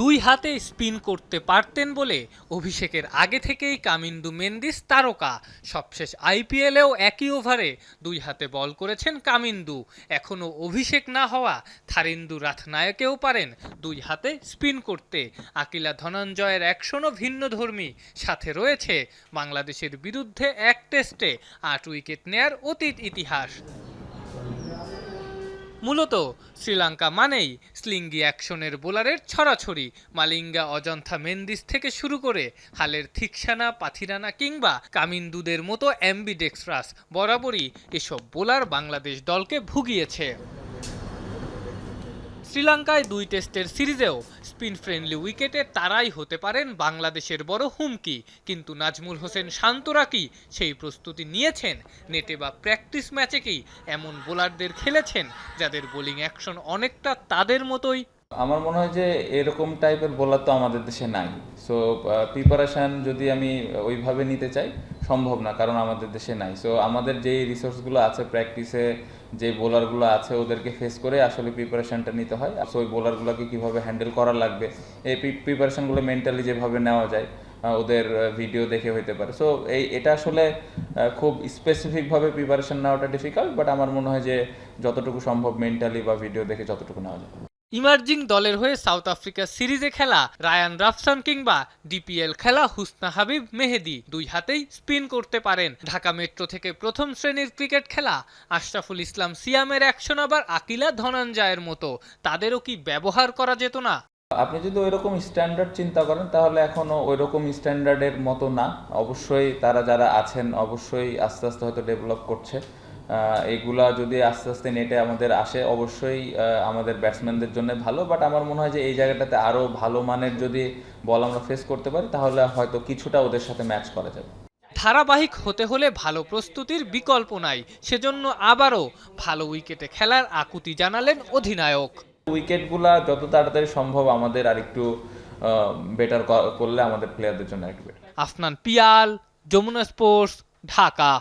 দুই হাতে স্পিন করতে পারতেন বলে অভিষেকের আগে থেকেই কামিন্দু মেন্দিস তারকা। সবশেষ আইপিএলেও একই ওভারে দুই হাতে বল করেছেন কামিন্দু। এখনও অভিষেক না হওয়া থারিন্দু রাথনায়কেও পারেন দুই হাতে স্পিন করতে। আকিলা ধনঞ্জয়ের অ্যাকশনও ভিন্ন ধর্মী সাথে রয়েছে বাংলাদেশের বিরুদ্ধে এক টেস্টে আট উইকেট নেয়ার অতীত ইতিহাস। মূলত শ্রীলঙ্কা মানেই স্লিঙ্গি অ্যাকশনের বোলারের ছড়াছড়ি। মালিঙ্গা অজন্থা মেন্দিস থেকে শুরু করে হালের থিকসানা, পাথিরানা কিংবা কামিন্দুদের মতো অ্যাম্বিডেক্সরাস বরাবরই এসব বোলার বাংলাদেশ দলকে ভুগিয়েছে। শ্রীলঙ্কায় দুই টেস্টের সিরিজেও স্পিন ফ্রেন্ডলি উইকেটে তারাই হতে পারেন বাংলাদেশের বড় হুমকি। কিন্তু নাজমুল হোসেন শান্তরা কি সেই প্রস্তুতি নিয়েছেন। নেটে বা প্র্যাকটিস ম্যাচে কি এমন বোলারদের খেলেছেন যাদের বোলিং অ্যাকশন অনেকটা তাদের মতোই? আমার মনে হয় যে এরকম টাইপের বোলার তো আমাদের দেশে নাই। সো প্রিপারেশন যদি আমি ওইভাবে নিতে চাই সম্ভব না, কারণ আমাদের দেশে নাই। সো আমাদের যেই রিসোর্সগুলো আছে প্র্যাকটিসে যে বোলারগুলো আছে, ওদেরকে ফেস করে আসলে প্রিপারেশনটা নিতে হয়। সো ওই বোলারগুলোকে কীভাবে হ্যান্ডেল করা লাগবে, এই প্রিপারেশনগুলো মেন্টালি যেভাবে নেওয়া যায় ওদের ভিডিও দেখে হইতে পারে। সো এই, এটা আসলে খুব স্পেসিফিকভাবে প্রিপারেশন নেওয়াটা ডিফিকাল্ট বাট আমার মনে হয় যে যতটুকু সম্ভব মেন্টালি বা ভিডিও দেখে যতটুকু নেওয়া যায়। ইমার্জিং দলের হয়ে সাউথ আফ্রিকা সিরিজে খেলা। রায়ান রাফসান কিংবা ডিপিএল খেলা হুসনা হাবিব মেহেদি দুই হাতেই স্পিন করতে পারেন। ঢাকা মেট্রো থেকে প্রথম শ্রেণির ক্রিকেট খেলা, আশরাফুল ইসলাম সিয়ামের অ্যাকশন আবার আকিলা ধনঞ্জয়ের মতো। তাদেরও কি ব্যবহার করা যেত না? আপনি যদি ওইরকম স্ট্যান্ডার্ড চিন্তা করেন, তাহলে এখনও ওইরকম স্ট্যান্ডার্ডের মতো না। অবশ্যই তারা যারা আছেন, অবশ্যই আস্তে আস্তে হয়তো ডেভেলপ করছে। এগুলা যদি আস্তে আস্তে নেটে আমাদের আসে অবশ্যই আমাদের ব্যাটসম্যানদের জন্য ভালো বাট আমার মনে হয় যে এই জায়গাটাতে আরও ভালো মানের যদি বল আমরা ফেস করতে পারি তাহলে হয়তো কিছুটা ওদের সাথে ম্যাচ করা যাবে। ধারাবাহিক হতে হলে ভালো প্রস্তুতির বিকল্প নাই সেজন্য আবারও ভালো উইকেটে খেলার আকুতি জানালেন অধিনায়ক। উইকেটগুলা যত তাড়াতাড়ি সম্ভব আমাদের আরেকটু বেটার করলে আমাদের প্লেয়ারদের জন্য একটু। আফনান পিয়াল যমুনা স্পোর্টস ঢাকা।